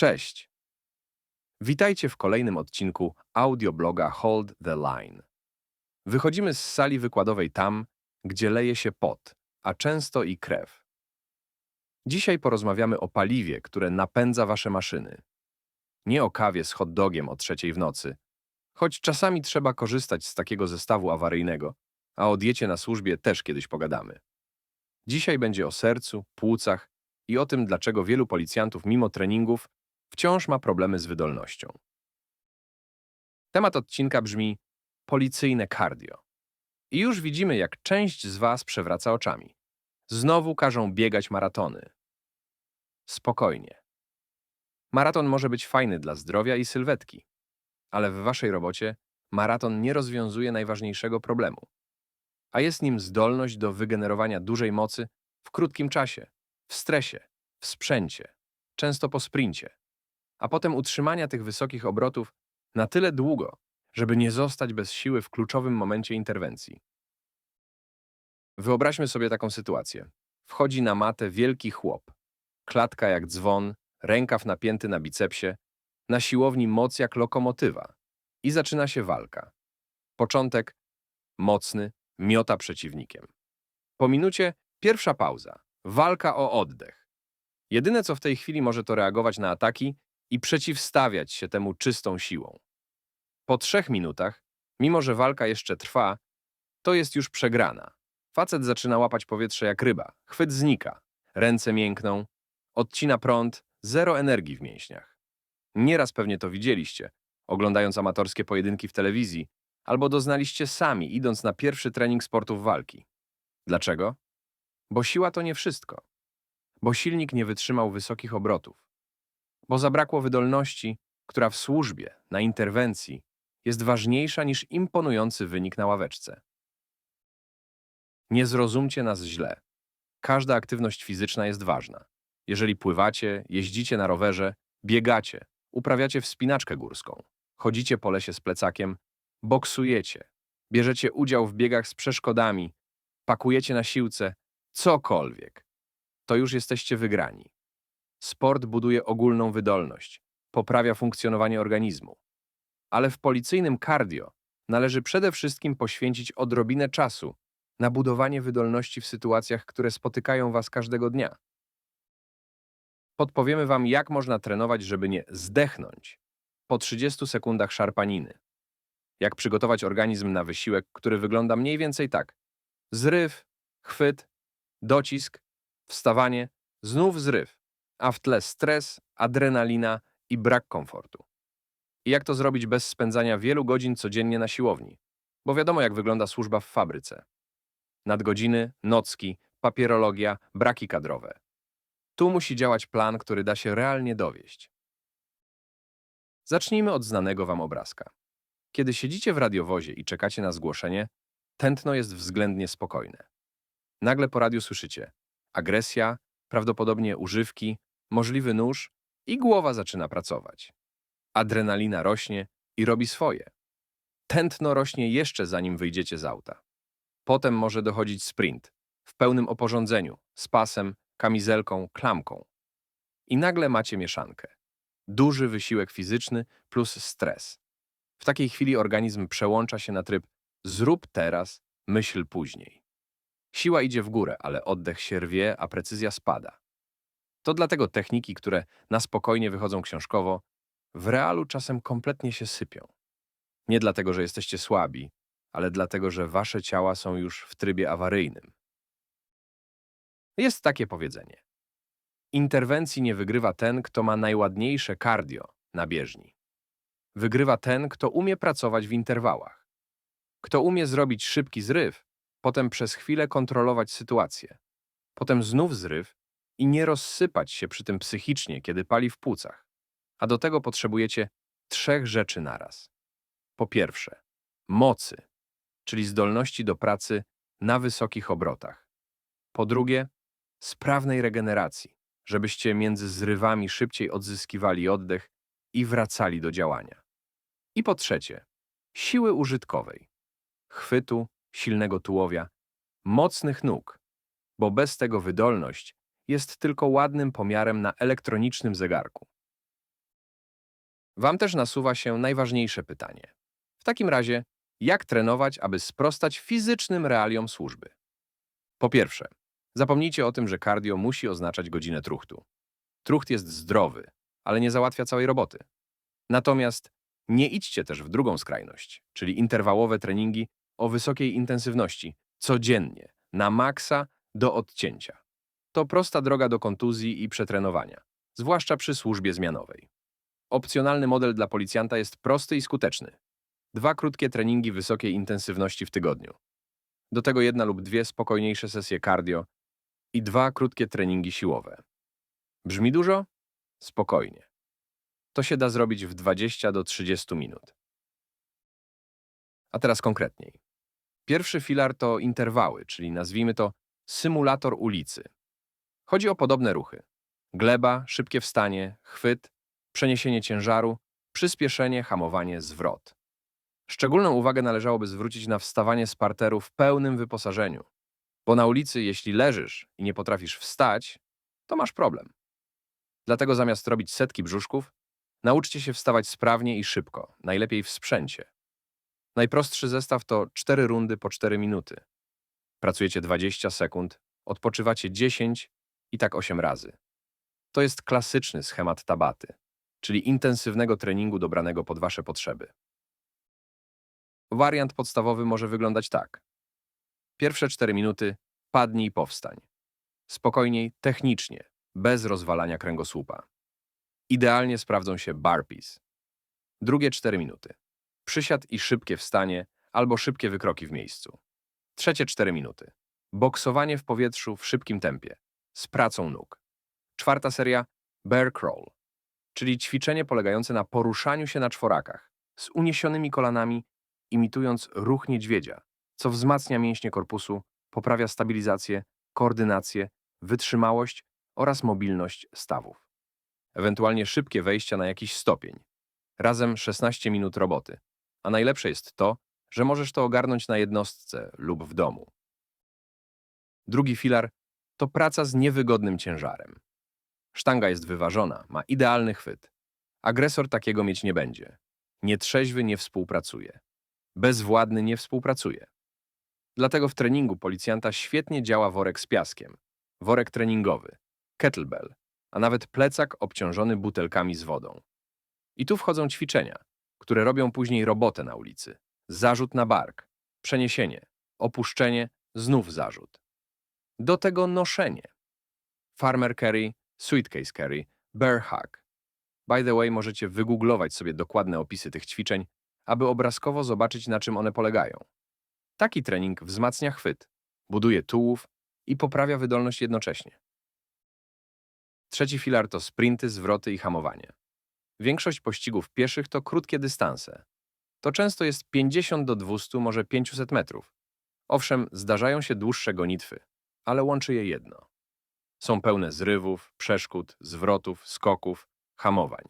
Cześć! Witajcie w kolejnym odcinku audiobloga Hold the Line. Wychodzimy z sali wykładowej tam, gdzie leje się pot, a często i krew. Dzisiaj porozmawiamy o paliwie, które napędza wasze maszyny. Nie o kawie z hot dogiem o trzeciej w nocy, choć czasami trzeba korzystać z takiego zestawu awaryjnego, a o diecie na służbie też kiedyś pogadamy. Dzisiaj będzie o sercu, płucach i o tym, dlaczego wielu policjantów mimo treningów wciąż ma problemy z wydolnością. Temat odcinka brzmi policyjne cardio. I już widzimy, jak część z Was przewraca oczami. Znowu każą biegać maratony. Spokojnie. Maraton może być fajny dla zdrowia i sylwetki, ale w Waszej robocie maraton nie rozwiązuje najważniejszego problemu, a jest nim zdolność do wygenerowania dużej mocy w krótkim czasie, w stresie, w sprzęcie, często po sprincie, a potem utrzymania tych wysokich obrotów na tyle długo, żeby nie zostać bez siły w kluczowym momencie interwencji. Wyobraźmy sobie taką sytuację. Wchodzi na matę wielki chłop. Klatka jak dzwon, rękaw napięty na bicepsie, na siłowni moc jak lokomotywa. I zaczyna się walka. Początek mocny, miota przeciwnikiem. Po minucie pierwsza pauza, walka o oddech. Jedyne co w tej chwili może to reagować na ataki i przeciwstawiać się temu czystą siłą. Po trzech minutach, mimo że walka jeszcze trwa, to jest już przegrana. Facet zaczyna łapać powietrze jak ryba, chwyt znika, ręce miękną, odcina prąd, zero energii w mięśniach. Nieraz pewnie to widzieliście, oglądając amatorskie pojedynki w telewizji, albo doznaliście sami, idąc na pierwszy trening sportów walki. Dlaczego? Bo siła to nie wszystko. Bo silnik nie wytrzymał wysokich obrotów. Bo zabrakło wydolności, która w służbie, na interwencji, jest ważniejsza niż imponujący wynik na ławeczce. Nie zrozumcie nas źle. Każda aktywność fizyczna jest ważna. Jeżeli pływacie, jeździcie na rowerze, biegacie, uprawiacie wspinaczkę górską, chodzicie po lesie z plecakiem, boksujecie, bierzecie udział w biegach z przeszkodami, pakujecie na siłce, cokolwiek, to już jesteście wygrani. Sport buduje ogólną wydolność, poprawia funkcjonowanie organizmu. Ale w policyjnym cardio należy przede wszystkim poświęcić odrobinę czasu na budowanie wydolności w sytuacjach, które spotykają Was każdego dnia. Podpowiemy Wam, jak można trenować, żeby nie zdechnąć po 30 sekundach szarpaniny. Jak przygotować organizm na wysiłek, który wygląda mniej więcej tak. Zryw, chwyt, docisk, wstawanie, znów zryw, a w tle stres, adrenalina i brak komfortu. I jak to zrobić bez spędzania wielu godzin codziennie na siłowni? Bo wiadomo, jak wygląda służba w fabryce. Nadgodziny, nocki, papierologia, braki kadrowe. Tu musi działać plan, który da się realnie dowieść. Zacznijmy od znanego wam obrazka. Kiedy siedzicie w radiowozie i czekacie na zgłoszenie, tętno jest względnie spokojne. Nagle po radiu słyszycie agresja, prawdopodobnie używki, możliwy nóż i głowa zaczyna pracować. Adrenalina rośnie i robi swoje. Tętno rośnie jeszcze zanim wyjdziecie z auta. Potem może dochodzić sprint w pełnym oporządzeniu, z pasem, kamizelką, klamką. I nagle macie mieszankę. Duży wysiłek fizyczny plus stres. W takiej chwili organizm przełącza się na tryb zrób teraz, myśl później. Siła idzie w górę, ale oddech się rwie, a precyzja spada. To dlatego techniki, które na spokojnie wychodzą książkowo, w realu czasem kompletnie się sypią. Nie dlatego, że jesteście słabi, ale dlatego, że wasze ciała są już w trybie awaryjnym. Jest takie powiedzenie. Interwencji nie wygrywa ten, kto ma najładniejsze cardio na bieżni. Wygrywa ten, kto umie pracować w interwałach. Kto umie zrobić szybki zryw, potem przez chwilę kontrolować sytuację. Potem znów zryw i nie rozsypać się przy tym psychicznie, kiedy pali w płucach. A do tego potrzebujecie trzech rzeczy naraz. Po pierwsze, mocy, czyli zdolności do pracy na wysokich obrotach. Po drugie, sprawnej regeneracji, żebyście między zrywami szybciej odzyskiwali oddech i wracali do działania. I po trzecie, siły użytkowej, chwytu, silnego tułowia, mocnych nóg, bo bez tego wydolność jest tylko ładnym pomiarem na elektronicznym zegarku. Wam też nasuwa się najważniejsze pytanie. W takim razie, jak trenować, aby sprostać fizycznym realiom służby? Po pierwsze, zapomnijcie o tym, że cardio musi oznaczać godzinę truchtu. Trucht jest zdrowy, ale nie załatwia całej roboty. Natomiast nie idźcie też w drugą skrajność, czyli interwałowe treningi o wysokiej intensywności, codziennie, na maksa do odcięcia. To prosta droga do kontuzji i przetrenowania, zwłaszcza przy służbie zmianowej. Opcjonalny model dla policjanta jest prosty i skuteczny. Dwa krótkie treningi wysokiej intensywności w tygodniu. Do tego jedna lub dwie spokojniejsze sesje cardio i dwa krótkie treningi siłowe. Brzmi dużo? Spokojnie. To się da zrobić w 20 do 30 minut. A teraz konkretniej. Pierwszy filar to interwały, czyli nazwijmy to symulator ulicy. Chodzi o podobne ruchy. Gleba, szybkie wstanie, chwyt, przeniesienie ciężaru, przyspieszenie, hamowanie, zwrot. Szczególną uwagę należałoby zwrócić na wstawanie z parteru w pełnym wyposażeniu. Bo na ulicy, jeśli leżysz i nie potrafisz wstać, to masz problem. Dlatego zamiast robić setki brzuszków, nauczcie się wstawać sprawnie i szybko, najlepiej w sprzęcie. Najprostszy zestaw to 4 rundy po 4 minuty. Pracujecie 20 sekund, odpoczywacie 10 i tak 8 razy. To jest klasyczny schemat tabaty, czyli intensywnego treningu dobranego pod Wasze potrzeby. Wariant podstawowy może wyglądać tak. Pierwsze 4 minuty padnij i powstań. Spokojniej, technicznie, bez rozwalania kręgosłupa. Idealnie sprawdzą się burpees. Drugie 4 minuty. Przysiad i szybkie wstanie albo szybkie wykroki w miejscu. Trzecie 4 minuty. Boksowanie w powietrzu w szybkim tempie, z pracą nóg. Czwarta seria bear crawl, czyli ćwiczenie polegające na poruszaniu się na czworakach, z uniesionymi kolanami, imitując ruch niedźwiedzia, co wzmacnia mięśnie korpusu, poprawia stabilizację, koordynację, wytrzymałość oraz mobilność stawów. Ewentualnie szybkie wejścia na jakiś stopień. Razem 16 minut roboty. A najlepsze jest to, że możesz to ogarnąć na jednostce lub w domu. Drugi filar to praca z niewygodnym ciężarem. Sztanga jest wyważona, ma idealny chwyt. Agresor takiego mieć nie będzie. Nietrzeźwy nie współpracuje. Bezwładny nie współpracuje. Dlatego w treningu policjanta świetnie działa worek z piaskiem, worek treningowy, kettlebell, a nawet plecak obciążony butelkami z wodą. I tu wchodzą ćwiczenia, które robią później robotę na ulicy. Zarzut na bark, przeniesienie, opuszczenie, znów zarzut. Do tego noszenie. Farmer carry, suitcase carry, bear hug. By the way, możecie wygooglować sobie dokładne opisy tych ćwiczeń, aby obrazkowo zobaczyć, na czym one polegają. Taki trening wzmacnia chwyt, buduje tułów i poprawia wydolność jednocześnie. Trzeci filar to sprinty, zwroty i hamowanie. Większość pościgów pieszych to krótkie dystanse. To często jest 50 do 200, może 500 metrów. Owszem, zdarzają się dłuższe gonitwy, ale łączy je jedno. Są pełne zrywów, przeszkód, zwrotów, skoków, hamowań.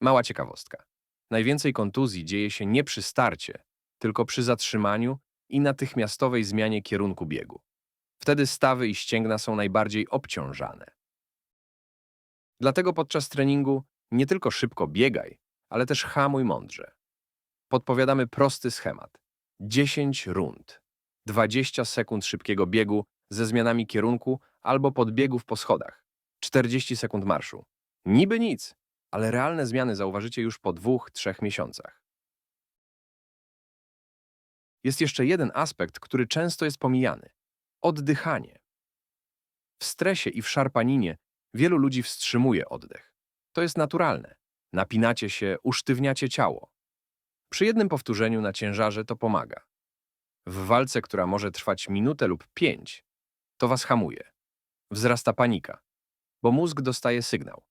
Mała ciekawostka. Najwięcej kontuzji dzieje się nie przy starcie, tylko przy zatrzymaniu i natychmiastowej zmianie kierunku biegu. Wtedy stawy i ścięgna są najbardziej obciążane. Dlatego podczas treningu nie tylko szybko biegaj, ale też hamuj mądrze. Podpowiadamy prosty schemat. 10 rund, 20 sekund szybkiego biegu ze zmianami kierunku albo podbiegów po schodach, 40 sekund marszu. Niby nic, ale realne zmiany zauważycie już po dwóch, trzech miesiącach. Jest jeszcze jeden aspekt, który często jest pomijany. Oddychanie. W stresie i w szarpaninie wielu ludzi wstrzymuje oddech. To jest naturalne. Napinacie się, usztywniacie ciało. Przy jednym powtórzeniu na ciężarze to pomaga. W walce, która może trwać minutę lub pięć, to was hamuje. Wzrasta panika, bo mózg dostaje sygnał.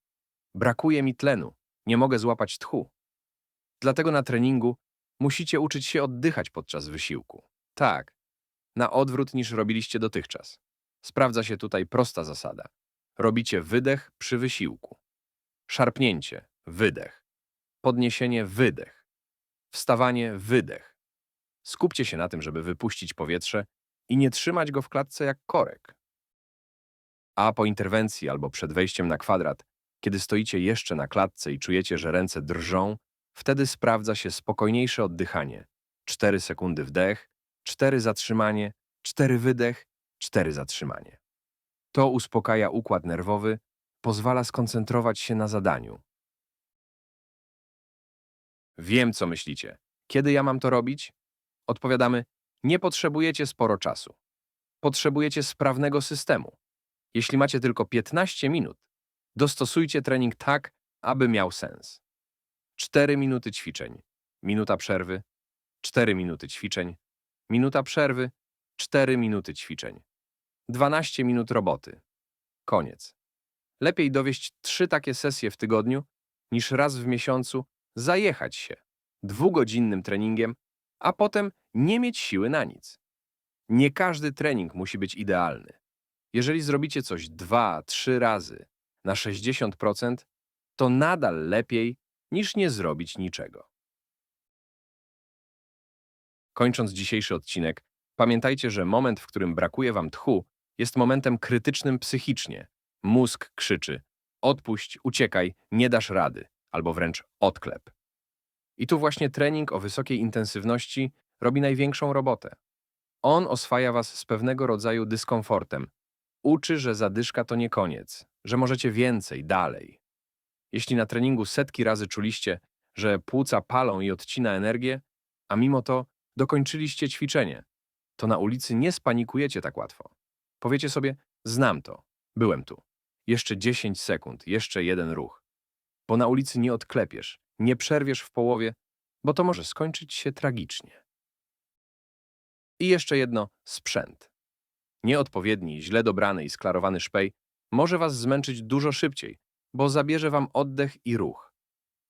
Brakuje mi tlenu, nie mogę złapać tchu. Dlatego na treningu musicie uczyć się oddychać podczas wysiłku. Tak, na odwrót niż robiliście dotychczas. Sprawdza się tutaj prosta zasada. Robicie wydech przy wysiłku. Szarpnięcie, wydech. Podniesienie, wydech. Wstawanie, wydech. Skupcie się na tym, żeby wypuścić powietrze i nie trzymać go w klatce jak korek. A po interwencji albo przed wejściem na kwadrat Kiedy stoicie jeszcze na klatce i czujecie, że ręce drżą, wtedy sprawdza się spokojniejsze oddychanie. 4 sekundy wdech, 4 zatrzymanie, 4 wydech, 4 zatrzymanie. To uspokaja układ nerwowy, pozwala skoncentrować się na zadaniu. Wiem, co myślicie. Kiedy ja mam to robić? Odpowiadamy: Nie potrzebujecie sporo czasu. Potrzebujecie sprawnego systemu. Jeśli macie tylko 15 minut, dostosujcie trening tak, aby miał sens. 4 minuty ćwiczeń, minuta przerwy, 4 minuty ćwiczeń, minuta przerwy, 4 minuty ćwiczeń. 12 minut roboty. Koniec. Lepiej dowieść trzy takie sesje w tygodniu, niż raz w miesiącu zajechać się dwugodzinnym treningiem, a potem nie mieć siły na nic. Nie każdy trening musi być idealny. Jeżeli zrobicie coś dwa, trzy razy na 60%, to nadal lepiej niż nie zrobić niczego. Kończąc dzisiejszy odcinek, pamiętajcie, że moment, w którym brakuje wam tchu, jest momentem krytycznym psychicznie. Mózg krzyczy: odpuść, uciekaj, nie dasz rady, albo wręcz odklep. I tu właśnie trening o wysokiej intensywności robi największą robotę. On oswaja was z pewnego rodzaju dyskomfortem. Uczy, że zadyszka to nie koniec, że możecie więcej, dalej. Jeśli na treningu setki razy czuliście, że płuca palą i odcina energię, a mimo to dokończyliście ćwiczenie, to na ulicy nie spanikujecie tak łatwo. Powiecie sobie, znam to, byłem tu. Jeszcze 10 sekund, jeszcze jeden ruch. Bo na ulicy nie odklepiesz, nie przerwiesz w połowie, bo to może skończyć się tragicznie. I jeszcze jedno sprzęt. Nieodpowiedni, źle dobrany i sklarowany szpej może was zmęczyć dużo szybciej, bo zabierze wam oddech i ruch.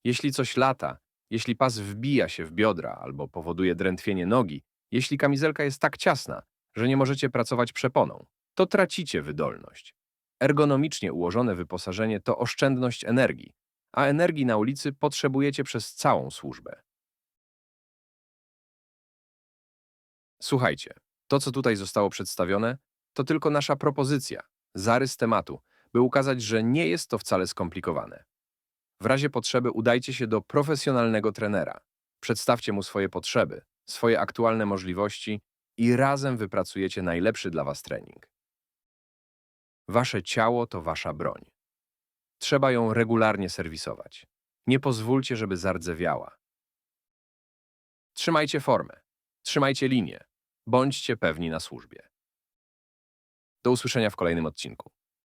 Jeśli coś lata, jeśli pas wbija się w biodra albo powoduje drętwienie nogi, jeśli kamizelka jest tak ciasna, że nie możecie pracować przeponą, to tracicie wydolność. Ergonomicznie ułożone wyposażenie to oszczędność energii, a energii na ulicy potrzebujecie przez całą służbę. Słuchajcie, to co tutaj zostało przedstawione, to tylko nasza propozycja, zarys tematu, by ukazać, że nie jest to wcale skomplikowane. W razie potrzeby udajcie się do profesjonalnego trenera. Przedstawcie mu swoje potrzeby, swoje aktualne możliwości i razem wypracujecie najlepszy dla Was trening. Wasze ciało to Wasza broń. Trzeba ją regularnie serwisować. Nie pozwólcie, żeby zardzewiała. Trzymajcie formę, trzymajcie linię, bądźcie pewni na służbie. Do usłyszenia w kolejnym odcinku.